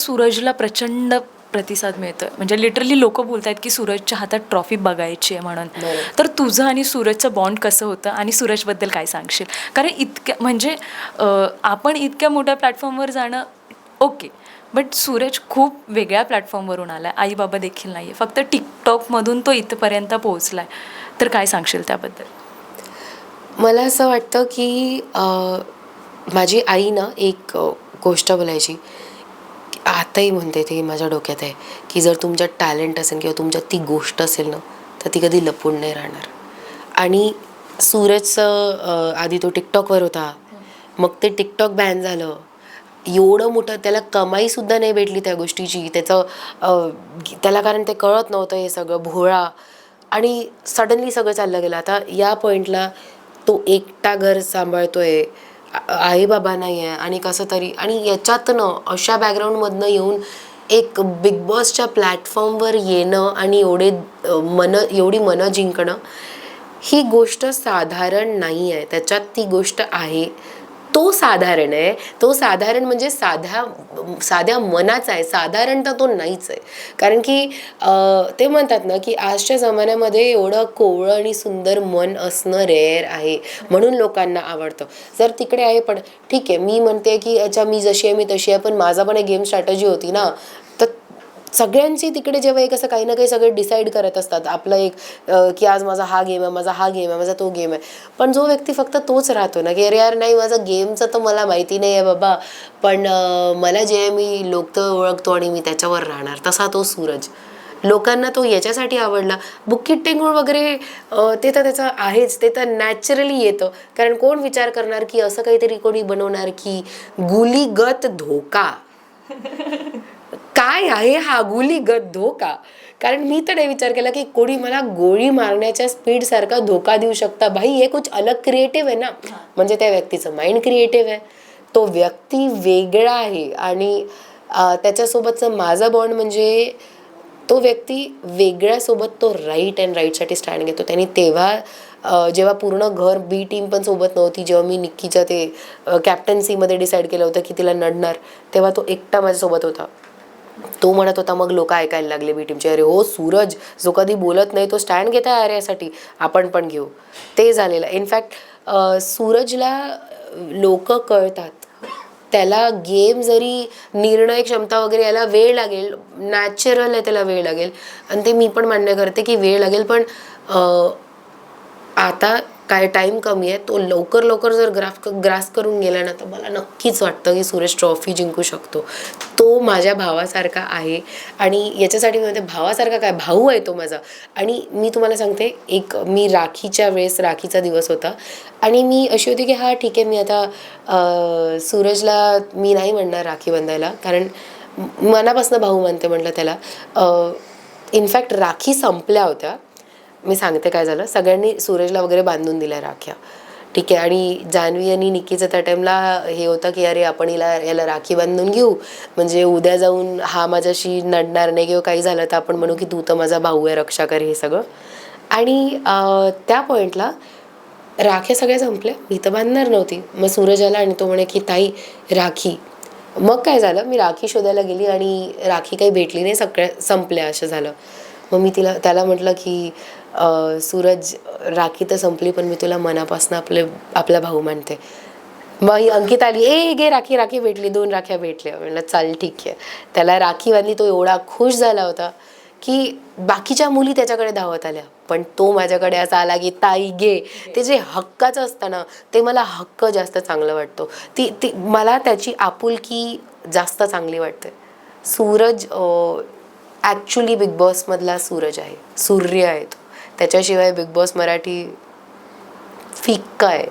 सूरजला प्रचंड प्रतिसाद मिळतोय. म्हणजे लिटरली लोक बोलत आहेत की सूरजच्या हातात ट्रॉफी बघायची आहे म्हणून. तर तुझं आणि सूरजचं बॉन्ड कसं होतं आणि सूरजबद्दल काय सांगशील? कारण इतक्या म्हणजे आपण इतक्या मोठ्या प्लॅटफॉर्मवर जाणं ओके बट सूरज खूप वेगळ्या प्लॅटफॉर्मवरून आला आहे आई बाबा देखील नाही आहे फक्त टिकटॉकमधून तो इथपर्यंत पोहोचला आहे तर काय सांगशील त्याबद्दल? मला असं वाटतं की माझी आई ना एक गोष्ट बोलायची. आताही म्हणते ती माझ्या डोक्यात आहे की जर तुमच्यात टॅलेंट असेल किंवा तुमच्यात ती गोष्ट असेल ना तर ती कधी लपून नाही राहणार. आणि सूरजचं आधी तो टिकटॉकवर होता. मग ते टिकटॉक बॅन झालं. एवढं मोठं त्याला कमाईसुद्धा नाही भेटली त्या गोष्टीची. त्याचं त्याला कारण ते कळत नव्हतं हे सगळं भोळा. आणि सडनली सगळं चाललं गेलं. आता या पॉईंटला तो एकटा घर सांभाळतोय. आई बाबा नाही आहे आणि कसं तरी आणि याच्यातनं अशा बॅकग्राऊंडमधनं येऊन एक बिग बॉसच्या प्लॅटफॉर्मवर येणं आणि एवढे मन एवढी मनं जिंकणं ही गोष्ट साधारण नाही आहे त्याच्यात ती गोष्ट आहे. तो साधारण आहे. तो साधारण म्हणजे साध्या साध्या मनाचा आहे. साधारण तर तो नाहीच आहे. कारण की ते म्हणतात ना की आजच्या जमान्यामध्ये एवढं कोवळं आणि सुंदर मन असणं रेअर आहे. म्हणून लोकांना आवडतं. जर तिकडे आहे पण ठीक आहे. मी म्हणते की अच्छा मी जशी आहे मी तशी आहे. पण माझा पण एक गेम स्ट्रॅटजी होती ना. सगळ्यांची तिकडे जेव्हा एक असं काही ना काही सगळे डिसाईड करत असतात. आपलं एक की आज माझा हा गेम आहे माझा हा गेम आहे माझा तो गेम आहे. पण जो व्यक्ती फक्त तोच राहतो ना की अरे यार नाही माझा गेमचं तर मला माहिती नाही आहे बाबा. पण मला जे आहे मी लोक तर ओळखतो आणि मी त्याच्यावर राहणार. तसा तो सूरज. लोकांना तो याच्यासाठी आवडला. बुक्कीट टेंगूळ वगैरे ते तर त्याचं आहेच. ते तर नॅचरली येतं. कारण कोण विचार करणार की असं काहीतरी कोणी बनवणार की गुलीगत धोका. काय आहे हा गुलीगत धोका? कारण मी तर नाही विचार केला की कोणी मला गोळी मारण्याच्या स्पीड सारखा धोका देऊ शकता. भाई हे कुछ अलग क्रिएटिव्ह आहे ना? म्हणजे त्या व्यक्तीचं माइंड क्रिएटिव्ह आहे. तो व्यक्ती वेगळा आहे आणि त्याच्यासोबतचं माझा बॉन्ड म्हणजे तो व्यक्ती वेगळ्यासोबत तो राईट अँड राईटसाठी स्टँड घेतो. त्यांनी तेव्हा जेव्हा पूर्ण घर बी टीम पण सोबत नव्हती जेव्हा मी निक्कीच्या ते कॅप्टन्सीमध्ये डिसाईड केलं होतं की तिला नडणार तेव्हा तो एकटा माझ्यासोबत होता. तो म्हणत होता मग लोक ऐकायला लागले बी टीमचे अरे हो सूरज जो कधी बोलत नाही तो स्टँड घेत आहे अरे यासाठी आपण पण घेऊ. ते झालेलं. इनफॅक्ट सूरजला लोक कळतात. त्याला गेम जरी निर्णय क्षमता वगैरे याला वेळ लागेल नॅचरल आहे त्याला वेळ लागेल. आणि ते मी पण मान्य करते की वेळ लागेल पण आता काय टाईम कमी आहे तो लवकर लवकर जर ग्राफ ग्रास करून गेला ना तर मला नक्कीच वाटतं की सुरेश ट्रॉफी जिंकू शकतो. तो माझ्या भावासारखा आहे आणि याच्यासाठी मी म्हणते भावासारखा काय? भाऊ आहे तो माझा. आणि मी तुम्हाला सांगते एक मी राखीच्या वेळेस राखीचा दिवस होता आणि मी अशी होती की हा ठीक आहे मी आता सूरजला मी नाही म्हणणार राखी बांधायला कारण मनापासून भाऊ मानते म्हटलं त्याला. इनफॅक्ट राखी संपल्या होत्या. मी सांगते काय झालं. सगळ्यांनी सूरजला वगैरे बांधून दिल्या राख्या. ठीक आहे आणि जान्हवी आणि निकीचं त्या टाईमला हे होतं की अरे आपण हिला याला राखी बांधून घेऊ. म्हणजे उद्या जाऊन हा माझ्याशी नडणार नाही किंवा काही झालं तर आपण म्हणू की तू तर माझा भाऊ आहे रक्षा कर हे सगळं. आणि त्या पॉईंटला राख्या सगळ्या संपल्या. मी तर बांधणार नव्हती. मग सूरज आला आणि तो म्हणे की ताई राखी. मग काय झालं? मी राखी शोधायला गेली आणि राखी काही भेटली नाही सगळ्या संपल्या असं झालं. मग मी तिला त्याला म्हटलं की सूरज राखी तर संपली पण मी तुला मनापासून आपले आपला भाऊ मानते. मग ही अंकित आली ए गे राखी राखी भेटली दोन राख्या भेटल्या. म्हणलं चाल ठीक आहे. त्याला राखी बांधली तो एवढा खुश झाला होता की बाकीच्या मुली त्याच्याकडे धावत आल्या. पण तो माझ्याकडे असा आला की ताई गे ते जे हक्काचं असतं ना ते मला हक्क जास्त चांगलं वाटतो. ती ती मला त्याची आपुलकी जास्त चांगली वाटते. सूरज ॲक्च्युली बिग बॉसमधला सूरज आहे. सूर्य आहे तो. त्याच्याशिवाय बिग बॉस मराठी फिक्का आहे